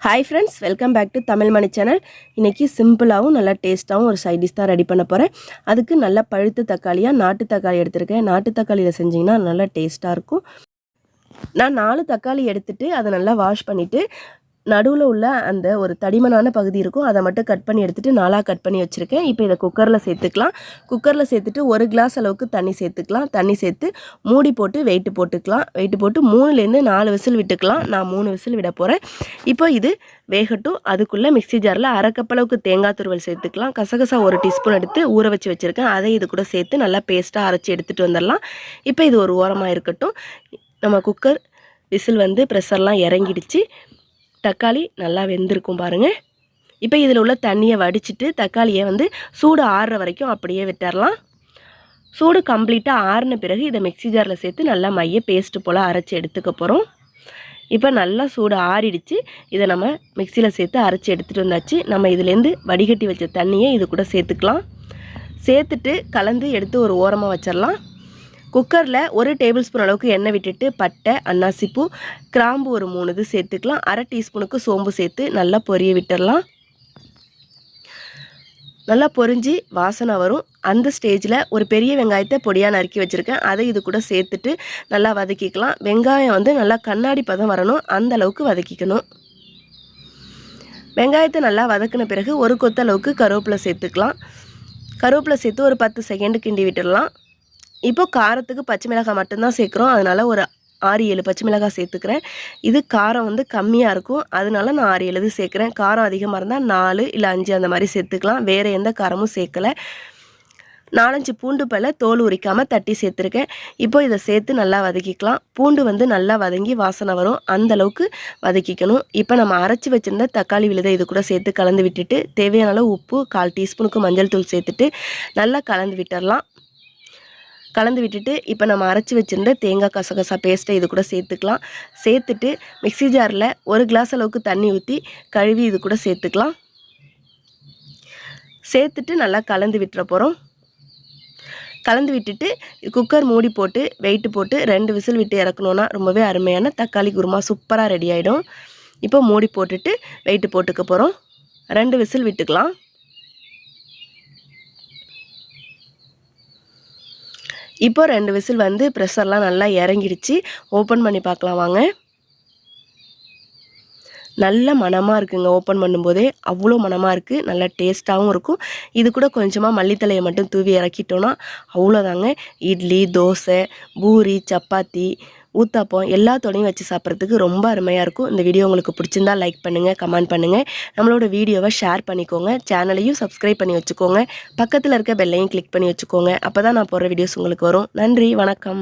Hi friends welcome back to Tamil Mani channel இன்றைக்கி சிம்பிளாகவும் நல்லா டேஸ்ட்டாகவும் ஒரு சைட் டிஷ் தான் ரெடி பண்ண போகிறேன் அதுக்கு நல்லா பழுத்த தக்காளியாக நாட்டு தக்காளி எடுத்திருக்கேன். நாட்டு தக்காளியில் செஞ்சிங்கன்னா நல்லா டேஸ்ட்டாக இருக்கும். நான் நாலு தக்காளி எடுத்துகிட்டு அதை நல்லா வாஷ் பண்ணிவிட்டு நடுவில் உள்ள அந்த ஒரு தடிமனான பகுதி இருக்கும். அதை மட்டும் கட் பண்ணி எடுத்துகிட்டு நாளாக கட் பண்ணி வச்சுருக்கேன். இப்போ இதை குக்கரில் சேர்த்துக்கலாம். குக்கரில் சேர்த்துட்டு ஒரு கிளாஸ் அளவுக்கு தண்ணி சேர்த்துக்கலாம். தண்ணி சேர்த்து மூடி போட்டு வெயிட்டு போட்டுக்கலாம். வெயிட்டு போட்டு மூணுலேருந்து நாலு விசில் விட்டுக்கலாம். நான் மூணு விசில் விட போகிறேன் இப்போ இது வேகட்டும். அதுக்குள்ளே மிக்சி ஜாரில் அரைக்கப்பளவுக்கு தேங்காய் துருவல் சேர்த்துக்கலாம். கசகசா ஒரு டீஸ்பூன் எடுத்து ஊற வச்சு வச்சுருக்கேன். அதை இது கூட சேர்த்து நல்லா பேஸ்ட்டாக அரைச்சி எடுத்துகிட்டு வந்துடலாம். இப்போ இது ஒரு ஓரமாக இருக்கட்டும். நம்ம குக்கர் விசில் வந்து ப்ரெஷர்லாம் இறங்கிடுச்சு. தக்காளி நல்லா வெந்திருக்கும் பாருங்கள் இப்போ இதில் உள்ள தண்ணியை வடிச்சிட்டு தக்காளியை வந்து சூடு ஆறுற வரைக்கும் அப்படியே விட்டுறலாம். சூடு கம்ப்ளீட்டாக ஆறின பிறகு இதை மிக்சி ஜாரில் சேர்த்து நல்லா மைய பேஸ்ட்டு போல் அரைச்சி எடுத்துக்க போகிறோம் இப்போ நல்லா சூடு ஆறிடுச்சு. இதை நம்ம மிக்சியில் சேர்த்து அரைச்சி எடுத்துகிட்டு வந்தாச்சு. நம்ம இதுலேருந்து வடிகட்டி வச்ச தண்ணியை இது கூட சேர்த்துக்கலாம். சேர்த்துட்டு கலந்து எடுத்து ஒரு ஓரமாக வச்சிடலாம் குக்கரில் ஒரு டேபிள் ஸ்பூன் அளவுக்கு எண்ணெய் விட்டுட்டு பட்டை அன்னாசிப்பூ கிராம்பு ஒரு மூணு இது சேர்த்துக்கலாம். அரை டீஸ்பூனுக்கு சோம்பு சேர்த்து நல்லா பொரிய விட்டுடலாம். நல்லா பொரிஞ்சு வாசனை வரும். அந்த ஸ்டேஜில் ஒரு பெரிய வெங்காயத்தை பொடியாக நறுக்கி வச்சுருக்கேன். அதை இது கூட சேர்த்துட்டு நல்லா வதக்கிக்கலாம். வெங்காயம் வந்து நல்லா கண்ணாடி பதம் வரணும். அந்த அளவுக்கு வதக்கிக்கணும். வெங்காயத்தை நல்லா வதக்கின பிறகு ஒரு கொத்தளவுக்கு கருவேப்பிலை சேர்த்துக்கலாம். கருவேப்பிலை சேர்த்து ஒரு பத்து செகண்டு கிண்டி விட்டுடலாம். இப்போ காரத்துக்கு பச்சை மிளகாய் மட்டும்தான் சேர்க்குறோம். அதனால் ஒரு ஆறு ஏழு பச்சை மிளகாய் சேர்த்துக்கிறேன். இது காரம் வந்து கம்மியாக இருக்கும். அதனால நான் ஆறு ஏழு சேர்க்குறேன். காரம் அதிகமாக இருந்தால் நாலு இல்லை அஞ்சு அந்த மாதிரி சேர்த்துக்கலாம். வேறு எந்த காரமும் சேர்க்கலை. நாலஞ்சு பூண்டு பல தோல் உரிக்காமல் தட்டி சேர்த்துருக்கேன். இப்போ இதை சேர்த்து நல்லா வதக்கிக்கலாம். பூண்டு வந்து நல்லா வதங்கி வாசனை வரும். அந்த அளவுக்கு வதக்கிக்கணும். இப்போ நம்ம அரைச்சி வச்சுருந்த தக்காளி விழுதை இது கூட சேர்த்து கலந்து விட்டுட்டு தேவையான அளவு உப்பு கால் டீஸ்பூனுக்கு மஞ்சள் தூள் சேர்த்துட்டு நல்லா கலந்து விட்டுடலாம் கலந்து விட்டுட்டு இப்போ நம்ம அரைச்சி வச்சுருந்த தேங்காய் கசகசா பேஸ்ட்டை இது கூட சேர்த்துக்கலாம். சேர்த்துட்டு மிக்சி ஜாரில் ஒரு கிளாஸ் அளவுக்கு தண்ணி ஊற்றி கழுவி இது கூட சேர்த்துக்கலாம். சேர்த்துட்டு நல்லா கலந்து விட்டுற போகிறோம் கலந்து விட்டுட்டு குக்கர் மூடி போட்டு வெயிட்டு போட்டு ரெண்டு விசில் விட்டு இறக்கணுன்னா ரொம்பவே அருமையான தக்காளி குருமா சூப்பராக ரெடி ஆகிடும் இப்போ மூடி போட்டுட்டு வெயிட்டு போட்டுக்க போகிறோம் ரெண்டு விசில் விட்டுக்கலாம். இப்போ ரெண்டு விசில் வந்து ப்ரெஷர்லாம் நல்லா இறங்கிடுச்சு. ஓப்பன் பண்ணி பார்க்கலாம் வாங்க. நல்ல மனமாக இருக்குங்க ஓப்பன் பண்ணும்போதே. அவ்வளோ மனமாக இருக்குது நல்ல டேஸ்ட்டாகவும் இருக்கும். இது கூட கொஞ்சமாக மல்லித்தலையை மட்டும் தூவி இறக்கிட்டோன்னா அவ்வளோதாங்க. இட்லி தோசை பூரி சப்பாத்தி ஊத்தாப்பம் எல்லாத்தோடையும் வச்சு சாப்பிட்றதுக்கு ரொம்ப அருமையாக இருக்கும். இந்த வீடியோ உங்களுக்கு பிடிச்சிருந்தா லைக் பண்ணுங்கள் கமெண்ட் பண்ணுங்கள் நம்மளோட வீடியோவை ஷேர் பண்ணிக்கோங்க. சேனலையும் சப்ஸ்கிரைப் பண்ணி வச்சுக்கோங்க. பக்கத்தில் இருக்க பெல்லையும் கிளிக் பண்ணி வச்சுக்கோங்க. அப்போ தான் நான் போடுற வீடியோஸ் உங்களுக்கு வரும். நன்றி வணக்கம்.